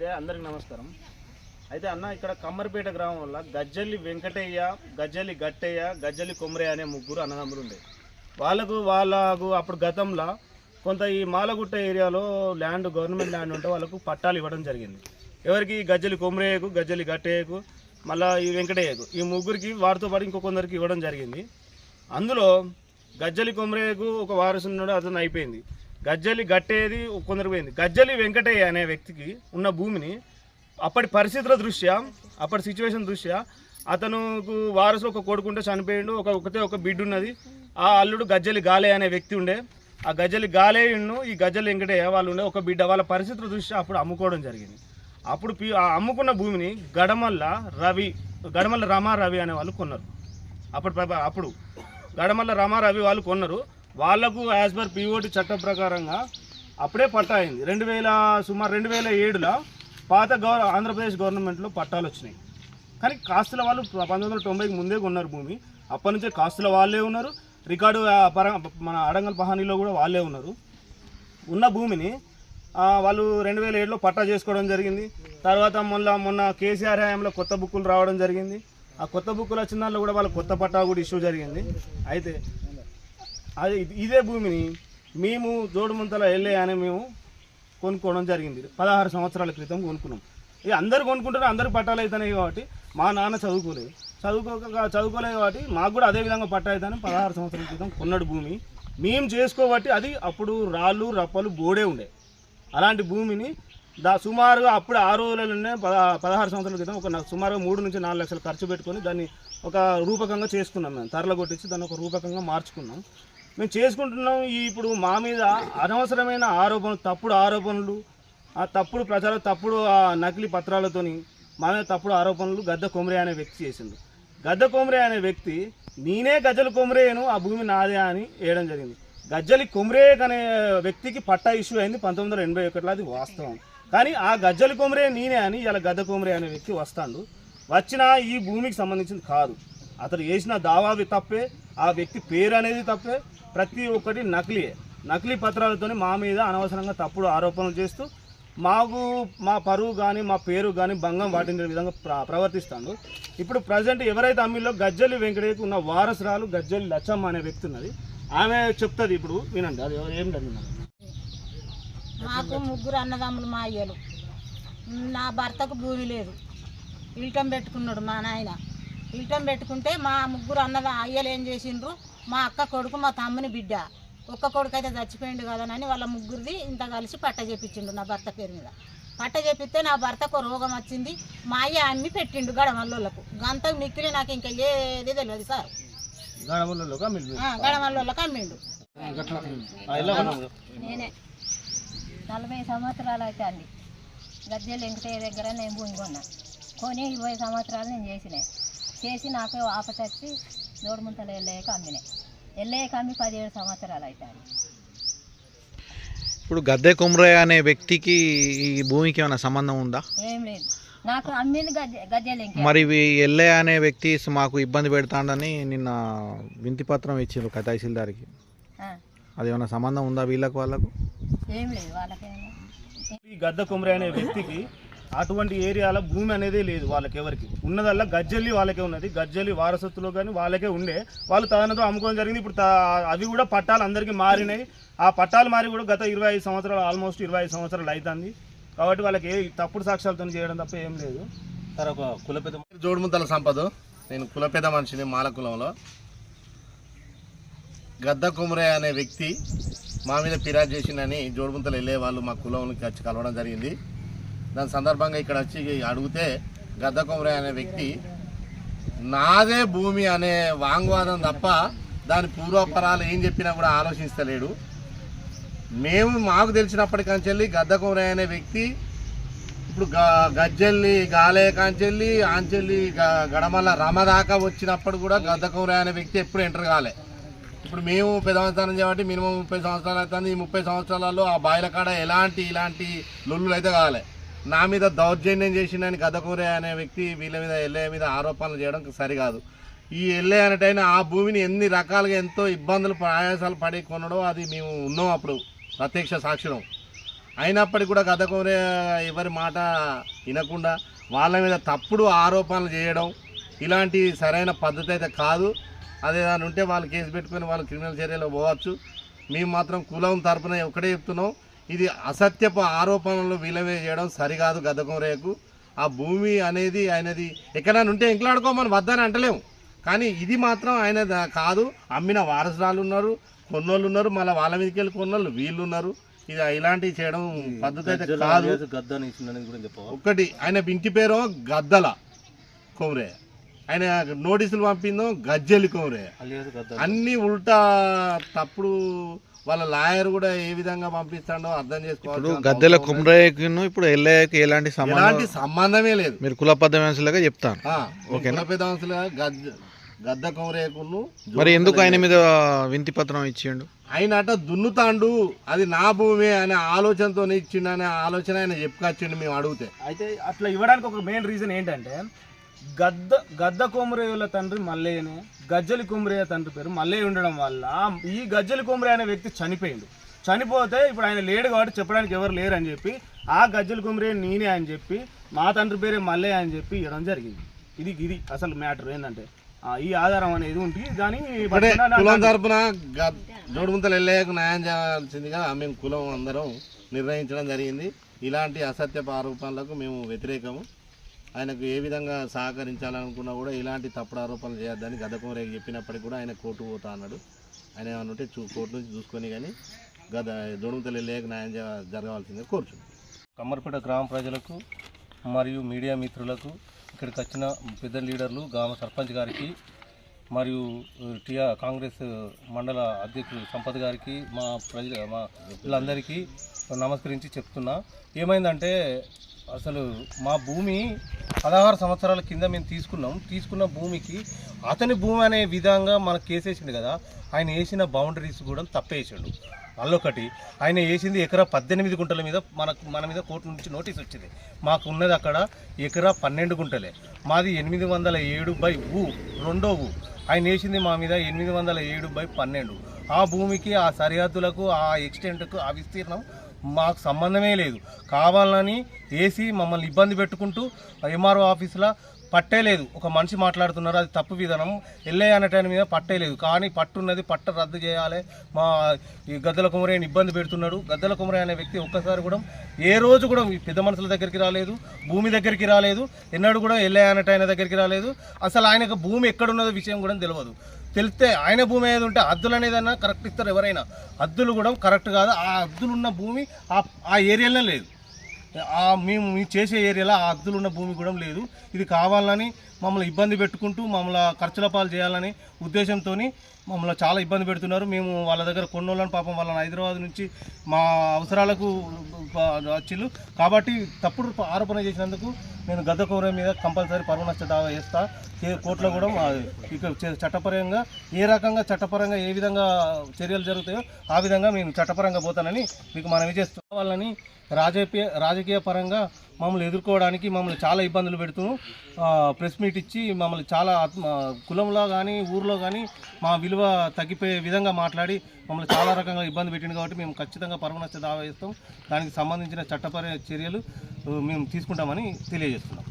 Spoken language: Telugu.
అయితే అందరికి నమస్కారం. అయితే అన్న ఇక్కడ కమ్మరిపేట గ్రామంలో గజ్జల్లి వెంకటయ్య గజ్జల్లి గట్టయ్య గజ్జల్లి కొమ్మరయ్య అనే ముగ్గురు అన్నదమ్ములు ఉండే. వాళ్ళకు వాళ్ళకు అప్పుడు గతంలో కొంత ఈ మాలగుట్ట ఏరియాలో ల్యాండ్ గవర్నమెంట్ ల్యాండ్ ఉంటే వాళ్ళకు పట్టాలు ఇవ్వడం జరిగింది. ఎవరికి గజ్జలి కొమ్మరయ్యకు గజ్జలి గట్టయ్యకు మళ్ళీ ఈ వెంకటయ్యకు ఈ ముగ్గురికి వారితో పాటు ఇంకో కొందరికి ఇవ్వడం జరిగింది. అందులో గజ్జలి కొమ్మరయ్యకు ఒక వారసు ఉన్నాడు అతను అయిపోయింది. గజ్జలి గట్టేది కొందరు పోయింది. గజ్జలి వెంకటయ్య అనే వ్యక్తికి ఉన్న భూమిని అప్పటి పరిస్థితుల దృష్ట్యా అప్పటి సిచ్యువేషన్ దృష్ట్యా అతనుకు వారసు ఒక కొడుకుంటే చనిపోయిండు ఒక ఒకతే ఒక బిడ్డ ఉన్నది ఆ అల్లుడు గజ్జలి గాలే అనే వ్యక్తి ఉండే. ఆ గజ్జలి గాలేయును ఈ గజ్జలి వెంకటయ్య వాళ్ళు ఉండే ఒక బిడ్డ. వాళ్ళ పరిస్థితుల దృష్ట్యా అప్పుడు అమ్ముకోవడం జరిగింది. అప్పుడు పి- ఆ అమ్ముకున్న భూమిని గడమల్ల రవి గడమల్ల రమారవి అనే వాళ్ళు కొన్నారు. అప్పుడు అప్పుడు గడమల్ల రమారవి వాళ్ళు కొన్నారు. వాళ్ళకు యాజ్ పర్ పిఓటి చట్టం ప్రకారంగా అప్పుడే పట్టా అయింది. రెండు వేల సుమారు రెండు వేల ఏడులో పాత గవర్ ఆంధ్రప్రదేశ్ గవర్నమెంట్లో పట్టాలు వచ్చినాయి. కానీ కాస్తుల వాళ్ళు పంతొమ్మిది వందల తొంభైకి ముందే కొన్నారు భూమి. అప్పటి నుంచే కాస్తుల వాళ్ళే ఉన్నారు. రికార్డు పర మన అడంగల్ పహానీలో కూడా వాళ్ళే ఉన్నారు. ఉన్న భూమిని వాళ్ళు రెండు వేల ఏడులో పట్టా చేసుకోవడం జరిగింది. తర్వాత మొన్న మొన్న కేసీఆర్ హయాంలో కొత్త బుక్కులు రావడం జరిగింది. ఆ కొత్త బుక్కులు వచ్చిన దాంట్లో కూడా వాళ్ళ కొత్త పట్టా కూడా ఇష్యూ జరిగింది. అయితే అది ఇదే భూమిని మేము జోడుముంతల వెళ్ళే అని మేము కొనుక్కోవడం జరిగింది. పదహారు సంవత్సరాల క్రితం కొనుక్కున్నాం. ఇక అందరు కొనుక్కుంటారు అందరు పట్టాలు అవుతున్నాయి కాబట్టి మా నాన్న చదువుకోలేదు. చదువుకోక చదువుకోలేదు కాబట్టి మాకు కూడా అదే విధంగా పట్టా అవుతాయని పదహారు సంవత్సరాల క్రితం కొన్నాడు భూమి. మేము చేసుకోబట్టి అది అప్పుడు రాళ్ళు రప్పలు బోడే ఉండే. అలాంటి భూమిని దా సుమారుగా అప్పుడు ఆ రోజులలోనే పద పదహారు సంవత్సరాల క్రితం ఒక సుమారుగా మూడు నుంచి నాలుగు లక్షలు ఖర్చు పెట్టుకొని దాన్ని ఒక రూపకంగా చేసుకున్నాం మేము. తరల కొట్టించి దాన్ని ఒక రూపకంగా మార్చుకున్నాం. మేము చేసుకుంటున్నాం ఈ ఇప్పుడు మా మీద అనవసరమైన ఆరోపణలు తప్పుడు ఆరోపణలు ఆ తప్పుడు ప్రచారం తప్పుడు ఆ నకిలీ పత్రాలతోని మా మీద తప్పుడు ఆరోపణలు గద్ద కొమరే అనే వ్యక్తి చేసిండు. గద్ద కొమరే అనే వ్యక్తి నేనే గజ్జల కొమరేను ఆ భూమి నాదే అని వేయడం జరిగింది. గజ్జలి కొమరే అనే వ్యక్తికి పట్టా ఇష్యూ అయింది పంతొమ్మిది వందల ఎనభై ఒకటిలో అది వాస్తవం. కానీ ఆ గజ్జలి కొమరే నేనే అని ఇలా గద్ద కొమరే అనే వ్యక్తి వస్తాడు. వచ్చిన ఈ భూమికి సంబంధించింది కాదు. అతను చేసిన దావావి తప్పే ఆ వ్యక్తి పేరు అనేది తప్పే ప్రతి ఒక్కటి నకిలీ. నకిలీ పత్రాలతోని మా మీద అనవసరంగా తప్పుడు ఆరోపణలు చేస్తూ మాకు మా పరువు కానీ మా పేరు కానీ భంగం వాటించే విధంగా ప్ర ప్రవర్తిస్తాడు ఇప్పుడు ప్రజెంట్ ఎవరైతే అమ్మిలో గజ్జలి వెంకటయ్యకు ఉన్న వారసురాలు గజ్జలి లచ్చమ్మ అనే వ్యక్తి ఉన్నది ఆమె చెప్తుంది ఇప్పుడు వినండి అది ఏం జరిగింది మాకు ముగ్గురు అన్నదమ్ములు మా అయ్యలు. నా భర్తకు భూమి లేదు. ఇల్టం పెట్టుకున్నాడు మా నాయన. ఇల్టం పెట్టుకుంటే మా ముగ్గురు అన్నద అయ్యలు ఏం చేసిండ్రు? మా అక్క కొడుకు మా తమ్ముని బిడ్డ. ఒక్క కొడుకు అయితే చచ్చిపోయిండు కదనని వాళ్ళ ముగ్గురిది ఇంత కలిసి పట్ట చేపించిండు నా భర్త పేరు మీద. పట్ట చేపిస్తే నా భర్తకు రోగం వచ్చింది మా అయ్య అమ్మి పెట్టిండు గడమల్లోళ్ళకు గంత మిక్కిలి నాకు ఇంకా ఏది తెలియదు సార్. గడమల్లోళ్ళకి అమ్మిండు? నేనే. నలభై సంవత్సరాలు అవుతుంది గద్దెలు వెంకటయ్య దగ్గర నేను భూమి కొన్నా కొని ఇరవై సంవత్సరాలు నేను చేసిన. చేసి నాకు ఆపతచ్చి దోడుముంతలు వెళ్ళేక అమ్మినాయి పదిహేడు సంవత్సరాలు అవుతుంది ఇప్పుడు గద్దె కుమ్రయ్య అనే వ్యక్తికి ఈ భూమికి ఏమైనా సంబంధం ఉందా? ఏం లేదు. నాకు అమ్మింది గద్దె గద్దెలు మరి ఇవి ఎల్లే అనే వ్యక్తి మాకు ఇబ్బంది పెడతాడని నిన్న వింతి పత్రం ఇచ్చిండ్రు కథ తహసీల్దార్కి. ఆ, అది ఏమైనా సంబంధం ఉందా వీళ్ళకు వాళ్ళకు? ఏం లేదు వాళ్ళకేమో ఈ గద్ద కుమరి అనే వ్యక్తికి అటువంటి ఏరియాలో భూమి అనేది లేదు వాళ్ళకి ఎవరికి ఉన్నదల్లా గజ్జల్లి వాళ్ళకే ఉన్నది. గజ్జల్లి వారసత్తులో కానీ వాళ్ళకే ఉండే. వాళ్ళు తదనంతో అమ్ముకోవడం జరిగింది. ఇప్పుడు అవి కూడా పట్టాలు అందరికీ మారినాయి. ఆ పట్టాలు మారి కూడా గత ఇరవై ఐదు సంవత్సరాలు ఆల్మోస్ట్ ఇరవై ఐదు సంవత్సరాలు అవుతుంది కాబట్టి వాళ్ళకి ఏ తప్పుడు సాక్ష్యాలతో చేయడం తప్ప ఏం లేదు. సార్ ఒక కులపెద్ద జోడుముద్దల సంపద. నేను కులపెద్ద మనిషిని మాల కులంలో. గద్ద కుమరయ్య అనే వ్యక్తి మా మీద ఫిర్యాదు చేసిందని జోడుముద్దలు వెళ్ళే వాళ్ళు మా కులంలోకి వచ్చి కలవడం జరిగింది. దాని సందర్భంగా ఇక్కడ వచ్చి అడిగితే గద్ద అనే వ్యక్తి నాదే భూమి అనే వాంగ్వాదం తప్ప దాని పూర్వపరాలు ఏం చెప్పినా కూడా ఆలోచిస్తలేడు. మేము మాకు తెలిసినప్పటికంచెల్లి గద్ద అనే వ్యక్తి ఇప్పుడు గ- గజ్జెల్లి గాలే కాంచెల్లి ఆంచెల్లి గ- గడమల్ల రమ దాకా వచ్చినప్పుడు కూడా గద్దకౌర అనే వ్యక్తి ఎప్పుడు ఎంటర్ కాలే. ఇప్పుడు మేము పెద్దవంతానం చేయబట్టి మినిమం ముప్పై సంవత్సరాలు అవుతుంది. ఈ ముప్పై సంవత్సరాలలో ఆ బాయిల కాడ ఎలాంటి ఇలాంటి లొల్లులు అయితే కాలే. నా మీద దౌర్జన్యం చేసిందని గదకూరే అనే వ్యక్తి వీళ్ళ మీద ఎల్ఏ మీద ఆరోపణలు చేయడం సరికాదు. ఈ ఎల్ఏ అనేటైనా ఆ భూమిని ఎన్ని రకాలుగా ఎంతో ఇబ్బందులు ప్రయాసాలు పడి కొనడో అది మేము ఉన్నాం అప్పుడు ప్రత్యక్ష సాక్షులం. అయినప్పటికీ కూడా గదకూరే ఎవరి మాట వినకుండా వాళ్ళ మీద తప్పుడు ఆరోపణలు చేయడం ఇలాంటి సరైన పద్ధతి అయితే కాదు. అదే దాని ఉంటే వాళ్ళు కేసు పెట్టుకొని వాళ్ళు క్రిమినల్ చర్యలు పోవచ్చు. మేము మాత్రం కులం తరపున ఒకటే చెప్తున్నాం. ఇది అసత్యపు ఆరోపణలు విలవే చేయడం సరికాదు గద్దకొమరేకు ఆ భూమి అనేది ఆయనది ఎక్కడైనా ఉంటే ఎంకలాడుకోమని వద్దని అంటలేము. కానీ ఇది మాత్రం ఆయన కాదు. అమ్మిన వారసురాలు ఉన్నారు కొన్నోళ్ళు ఉన్నారు మళ్ళీ వాళ్ళ మీదకి వెళ్ళి కొన్నోళ్ళు వీళ్ళు ఉన్నారు ఇది ఇలాంటివి చేయడం పద్ధతి అయితే కాదు. ఒక్కటి ఆయన ఇంటి పేరు గద్దల కొమరే. ఆయన నోటీసులు పంపిందో గజ్జెలి కొమరే. అన్ని ఉల్టా తప్పుడు వాళ్ళ లాయర్ కూడా ఏ విధంగా పంపిస్తాడో అర్థం ఇప్పుడు చేసుకోవాలి గద్దెల కుమ్రయ్యకును ఇప్పుడు ఎల్లయ్యకి ఎలాంటి సంబంధం ఎలాంటి సంబంధమే లేదు. మీరు కుల పద్ధతిలాగా చెప్తాను. ఆ, కుల పెద్ద మనుషులుగా గద్ద గద్ద కొమరేకును మరి ఎందుకు ఆయన మీద వింతి పత్రం ఇచ్చిండు? ఆయన అట దున్నుతాండు అది నా భూమి అనే ఆలోచనతో ఇచ్చిండు అనే ఆలోచన ఆయన చెప్పుకొచ్చిండు మేము అడిగితే. అయితే అట్లా ఇవ్వడానికి ఒక మెయిన్ రీజన్ ఏంటంటే గద్ద గద్ద కొమరేయుల తండ్రి మల్లయ్యనే గజ్జలి కొమరయ్య తండ్రి పేరు మల్లయ్య ఉండడం వల్ల ఈ గజ్జలి కొమరయ్య అనే వ్యక్తి చనిపోయిండు. చనిపోతే ఇప్పుడు ఆయన లేడు కాబట్టి చెప్పడానికి ఎవరు లేరు అని చెప్పి ఆ గజ్జలి కొమరయ్య నేనే అని చెప్పి మా తండ్రి పేరే మల్లయ్య అని చెప్పి ఇవ్వడం జరిగింది. ఇది ఇది అసలు మ్యాటర్ ఏంటంటే ఈ ఆధారం అనేది ఉంటుంది కానీ కులం తరపున జోడుముంతలు వెళ్ళాక న్యాయం చేయాల్సిందిగా మేము కులం అందరం నిర్ణయించడం జరిగింది. ఇలాంటి అసత్యపు ఆరోపణలకు మేము వ్యతిరేకము. ఆయనకు ఏ విధంగా సహకరించాలనుకున్నా కూడా ఇలాంటి తప్పుడు ఆరోపణలు చేయొద్దని గదకుమరేకి చెప్పినప్పటికీ కూడా ఆయన కోర్టు పోతా అన్నాడు. ఆయన ఏమన్నా ఉంటే చూ కోర్టు నుంచి చూసుకొని కానీ గద దొడుగుతలే లేక న్యాయం జరగవలసిందే జరగవలసిందిగా కమ్మర్పేట గ్రామ ప్రజలకు మరియు మీడియా మిత్రులకు ఇక్కడికి వచ్చిన పెద్ద లీడర్లు గ్రామ సర్పంచ్ గారికి మరియు టిఆ కాంగ్రెస్ మండల అధ్యక్షుడు సంపత్ గారికి మా ప్రజ మా వీళ్ళందరికీ నమస్కరించి చెప్తున్నా. ఏమైందంటే అసలు మా భూమి పదహారు సంవత్సరాల కింద మేము తీసుకున్నాం. తీసుకున్న భూమికి అతని భూమి అనే విధంగా మనకు కేసేసిండు కదా. ఆయన వేసిన బౌండరీస్ కూడా తప్పేసాడు. అల్లొకటి ఆయన వేసింది ఎకరా పద్దెనిమిది గుంటల మీద మనకు మన మీద కోర్టు నుంచి నోటీస్ వచ్చింది. మాకు ఉన్నది అక్కడ ఎకరా పన్నెండు గుంటలే. మాది ఎనిమిది వందల ఏడు బై ఊ రెండో ఊ. ఆయన వేసింది మా మీద ఎనిమిది వందల ఏడు బై పన్నెండు. ఆ భూమికి ఆ సరిహద్దులకు ఆ ఎక్స్టెంట్కు ఆ విస్తీర్ణం మాకు సంబంధమే లేదు. కావాలని ఏసీ మమ్మల్ని ఇబ్బంది పెట్టుకుంటూ ఎంఆర్ఓ ఆఫీసులో పట్టే లేదు. ఒక మనిషి మాట్లాడుతున్నారు అది తప్పు విధానం. వెళ్ళే అనే టైం మీద పట్టే లేదు. కానీ పట్టున్నది పట్ట రద్దు చేయాలి. మా ఈ గద్దల కుమరేని ఇబ్బంది పెడుతున్నాడు. గద్దల కుమరే అనే వ్యక్తి ఒక్కసారి కూడా ఏ రోజు కూడా పెద్ద మనుషుల దగ్గరికి రాలేదు భూమి దగ్గరికి రాలేదు. ఎన్నడూ కూడా ఎల్ఐ అనేట ఆయన దగ్గరికి రాలేదు. అసలు ఆయనకు భూమి ఎక్కడున్నదో విషయం కూడా తెలియదు. తెలిస్తే ఆయన భూమి ఏది ఉంటే హద్దులు అనేదన్నా కరెక్ట్ ఇస్తారు ఎవరైనా. హద్దులు కూడా కరెక్ట్ కాదు. ఆ హద్దులు ఉన్న భూమి ఆ ఆ ఏరియాలో లేదు. మేము మేము చేసే ఏరియాలో ఆ హద్దులు ఉన్న భూమి కూడా లేదు. ఇది కావాలని మమ్మల్ని ఇబ్బంది పెట్టుకుంటూ మమ్మల్ని ఖర్చుల పాలు చేయాలని ఉద్దేశంతో మమ్మల్ని చాలా ఇబ్బంది పెడుతున్నారు. మేము వాళ్ళ దగ్గర కొన్నోళ్ళని పాపం వాళ్ళని హైదరాబాద్ నుంచి మా అవసరాలకు వచ్చిళ్ళు. కాబట్టి తప్పుడు ఆరోపణ చేసినందుకు నేను గద్ద కౌరవ మీద కంపల్సరీ పరువు నష్ట దావా వేస్తా కోర్టులో కూడా ఇక చే- చట్టపరంగా ఏ రకంగా చట్టపరంగా ఏ విధంగా చర్యలు జరుగుతాయో ఆ విధంగా నేను చట్టపరంగా పోతానని మీకు మనం చేస్తూ వాళ్ళని రాజకీయ రాజకీయ పరంగా మమ్మల్ని ఎదుర్కోవడానికి మమ్మల్ని చాలా ఇబ్బందులు పెడుతూ ప్రెస్ మీట్ ఇచ్చి మమ్మల్ని చాలా కులంలో కానీ ఊర్లో కానీ మా విలువ తగ్గిపోయే విధంగా మాట్లాడి మమ్మల్ని చాలా రకంగా ఇబ్బంది పెట్టింది కాబట్టి మేము ఖచ్చితంగా పరమ దావా చేస్తాం. దానికి సంబంధించిన చట్టపర చర్యలు మేము తీసుకుంటామని తెలియజేస్తున్నాం.